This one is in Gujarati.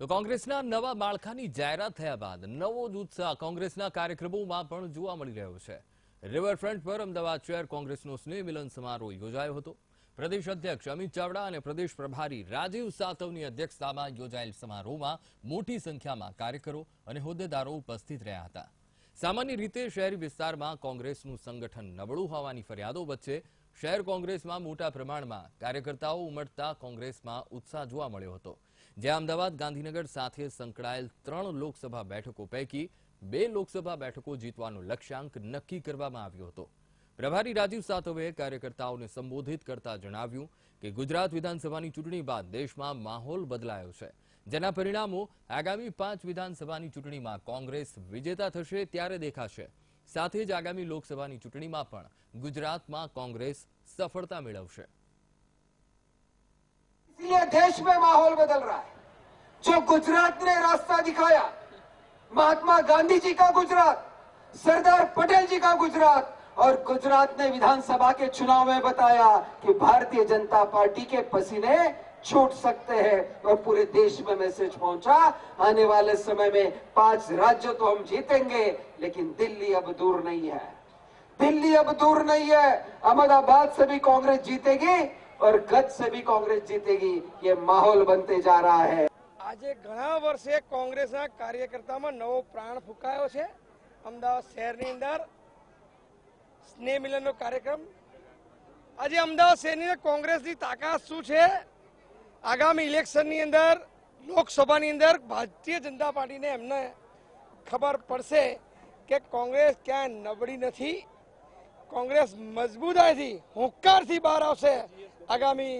તો કોંગ્રેસના નવા માળખાની જાહેરાત થયા બાદ નવો જ ઉત્સાહ કોંગ્રેસના કાર્યક્રમોમાં પણ જોવા મળી રહ્યો છે. રિવરફ્રન્ટ પર અમદાવાદ શહેર કોંગ્રેસનો સ્નેહ મિલન સમારોહ યોજાયો હતો. પ્રદેશ અધ્યક્ષ અમિત ચાવડા અને પ્રદેશ પ્રભારી રાજીવ સાતવની અધ્યક્ષતામાં યોજાયેલ સમારોહમાં મોટી સંખ્યામાં કાર્યકરો અને હોદ્દેદારો ઉપસ્થિત રહ્યા હતા. સામાન્ય રીતે શહેરી વિસ્તારમાં કોંગ્રેસનું સંગઠન નબળું હોવાની ફરિયાદો વચ્ચે શહેર કોંગ્રેસમાં મોટા પ્રમાણમાં કાર્યકર્તાઓ ઉમટતા કોંગ્રેસમાં ઉત્સાહ જોવા મળ્યો હતો, જ્યાં અમદાવાદ ગાંધીનગર સાથે સંકળાયેલ ત્રણ લોકસભા બેઠકો પૈકી બે લોકસભા બેઠકો જીતવાનો લક્ષ્યાંક નક્કી કરવામાં આવ્યો હતો. પ્રભારી રાજીવ સાતવે કાર્યકર્તાઓને સંબોધિત કરતા જણાવ્યું કે ગુજરાત વિધાનસભાની ચૂંટણી બાદ દેશમાં માહોલ બદલાયો છે, જેના પરિણામો આગામી પાંચ વિધાનસભાની ચૂંટણીમાં કોંગ્રેસ વિજેતા થશે ત્યારે દેખાશે. સાથે જ આગામી લોકસભાની ચૂંટણીમાં પણ ગુજરાતમાં કોંગ્રેસ સફળતા મેળવશે इसलिए देश में माहौल बदल रहा है जो गुजरात ने रास्ता दिखाया महात्मा गांधी जी का गुजरात सरदार पटेल जी का गुजरात और गुजरात ने विधानसभा के चुनाव में बताया कि भारतीय जनता पार्टी के पसीने छूट सकते हैं और पूरे देश में मैसेज पहुंचा आने वाले समय में पांच राज्य तो हम जीतेंगे लेकिन दिल्ली अब दूर नहीं है दिल्ली अब दूर नहीं है अहमदाबाद से भी कांग्रेस जीतेगी और गज से भी कांग्रेस जीतेगी ये माहौल बनते जा रहा है આજે ઘણા વર્ષે કોંગ્રેસના કાર્યકર્તામાં નવો પ્રાણ ફૂંકાયો છે અમદાવાદ શહેરની અંદર સ્નેહ મિલનનો કાર્યક્રમ આજે અમદાવાદ શહેરની અંદર કોંગ્રેસની તાકાત શું છે આગામી ઇલેક્શનની અંદર, લોકસભાની અંદર ભારતીય જનતા પાર્ટીને એમને ખબર પડશે કે કોંગ્રેસ ક્યાંય નબળી નથી. કોંગ્રેસ મજબૂતાઈથી, હુંકારથી બહાર આવશે આગામી